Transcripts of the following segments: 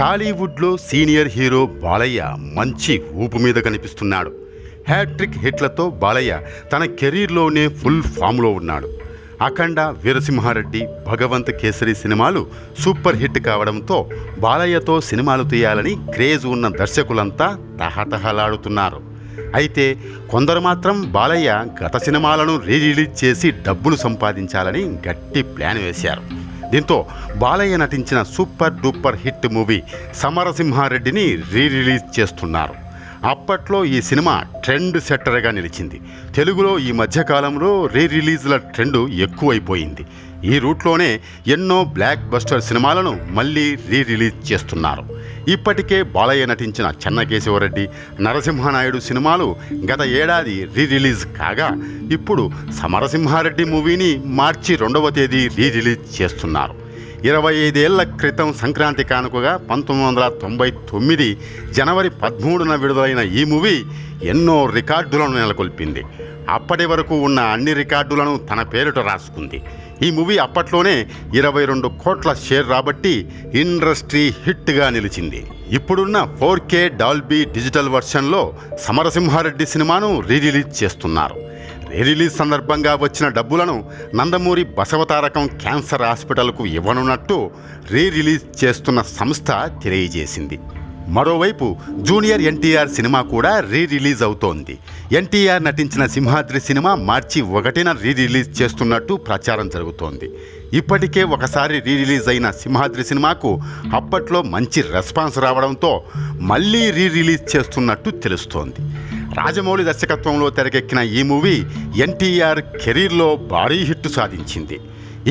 టాలీవుడ్లో senior hero Balayya మంచి ఊపు మీద కనిపిస్తున్నాడు. హ్యాట్రిక్ హిట్లతో బాలయ్య తన కెరీర్లోనే ఫుల్ ఫామ్లో ఉన్నాడు. అఖండ వీరసింహారెడ్డి భగవంత్ కేసరి సినిమాలు సూపర్ హిట్ కావడంతో బాలయ్యతో సినిమాలు తీయాలని క్రేజ్ ఉన్న దర్శకులంతా తహతహలాడుతున్నారు. అయితే కొందరు మాత్రం బాలయ్య గత సినిమాలను రీరిలీజ్ చేసి డబ్బులు సంపాదించాలని గట్టి ప్లాన్ వేశారు. దీంతో బాలయ్య నటించిన సూపర్ డూపర్ హిట్ మూవీ సమరసింహారెడ్డిని రీ రిలీజ్ చేస్తున్నారు. అప్పట్లో ఈ సినిమా ట్రెండ్ సెట్టర్గా నిలిచింది. తెలుగులో ఈ మధ్యకాలంలో రీ రిలీజ్ల ట్రెండ్ ఎక్కువైపోయింది. ఈ రూట్లోనే ఎన్నో బ్లాక్ బస్టర్ సినిమాలను మళ్ళీ రీ రిలీజ్ చేస్తున్నారు. ఇప్పటికే బాలయ్య నటించిన చెన్నకేశవరెడ్డి నరసింహనాయుడు సినిమాలు గత ఏడాది రీ రిలీజ్ కాగా ఇప్పుడు సమరసింహారెడ్డి మూవీని మార్చి రెండవ తేదీ రీ రిలీజ్ చేస్తున్నారు. ఇరవై ఐదేళ్ళ క్రితం సంక్రాంతి కానుకగా పంతొమ్మిది వందల తొంభై తొమ్మిది జనవరి పదమూడున విడుదలైన ఈ మూవీ ఎన్నో రికార్డులను నెలకొల్పింది. అప్పటి వరకు ఉన్న అన్ని రికార్డులను తన పేరిట రాసుకుంది. ఈ మూవీ అప్పట్లోనే ఇరవై రెండు కోట్ల షేర్ రాబట్టి ఇండస్ట్రీ హిట్గా నిలిచింది. ఇప్పుడున్న ఫోర్ కే డాల్బీ డిజిటల్ వర్షన్లో సమరసింహారెడ్డి సినిమాను రీ రిలీజ్ చేస్తున్నారు. రీ రిలీజ్ సందర్భంగా వచ్చిన డబ్బులను నందమూరి బసవతారకం క్యాన్సర్ హాస్పిటల్కు ఇవ్వనున్నట్టు రీ రిలీజ్ చేస్తున్న సంస్థ తెలియజేసింది. మరోవైపు జూనియర్ ఎన్టీఆర్ సినిమా కూడా రీ రిలీజ్ అవుతోంది. ఎన్టీఆర్ నటించిన సింహాద్రి సినిమా మార్చి ఒకటిన రీ రిలీజ్ చేస్తున్నట్టు ప్రచారం జరుగుతోంది. ఇప్పటికే ఒకసారి రీ రిలీజ్ అయిన సింహాద్రి సినిమాకు అప్పట్లో మంచి రెస్పాన్స్ రావడంతో మళ్ళీ రీ రిలీజ్ చేస్తున్నట్టు తెలుస్తోంది. రాజమౌళి దర్శకత్వంలో తెరకెక్కిన ఈ మూవీ ఎన్టీఆర్ కెరీర్లో భారీ హిట్ సాధించింది.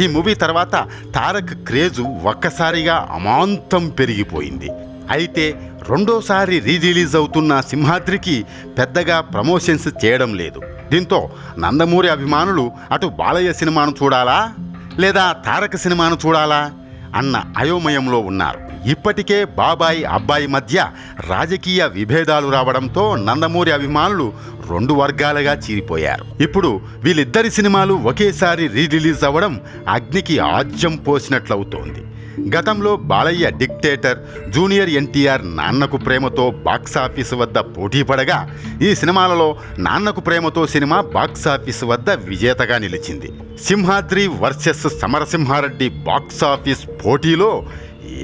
ఈ మూవీ తర్వాత తారక్ క్రేజు ఒక్కసారిగా అమాంతం పెరిగిపోయింది. అయితే రెండోసారి రీరిలీజ్ అవుతున్న సింహాద్రికి పెద్దగా ప్రమోషన్స్ చేయడం లేదు. దీంతో నందమూరి అభిమానులు అటు బాలయ్య సినిమాను చూడాలా? లేదా తారక సినిమాను చూడాలా? అన్న అయోమయంలో ఉన్నారు. ఇప్పటికే బాబాయ్ అబ్బాయి మధ్య రాజకీయ విభేదాలు రావడంతో నందమూరి అభిమానులు రెండు వర్గాలుగా చీరిపోయారు. ఇప్పుడు వీళ్ళిద్దరి సినిమాలు ఒకేసారి రీరిలీజ్ అవ్వడం అగ్నికి ఆజ్యం పోసినట్లవుతోంది. గతంలో Balayya dictator junior NTR Nannaku Prematho box office వద్ద పోటీ పడగా ఈ సినిమాలలో నాన్నకు ప్రేమతో సినిమా బాక్సాఫీస్ వద్ద విజేతగా నిలిచింది. సింహాద్రి వర్సెస్ సమరసింహారెడ్డి బాక్సాఫీస్ పోటీలో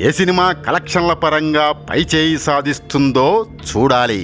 ఏ సినిమా కలెక్షన్ల పరంగా పైచేయి సాధిస్తుందో చూడాలి.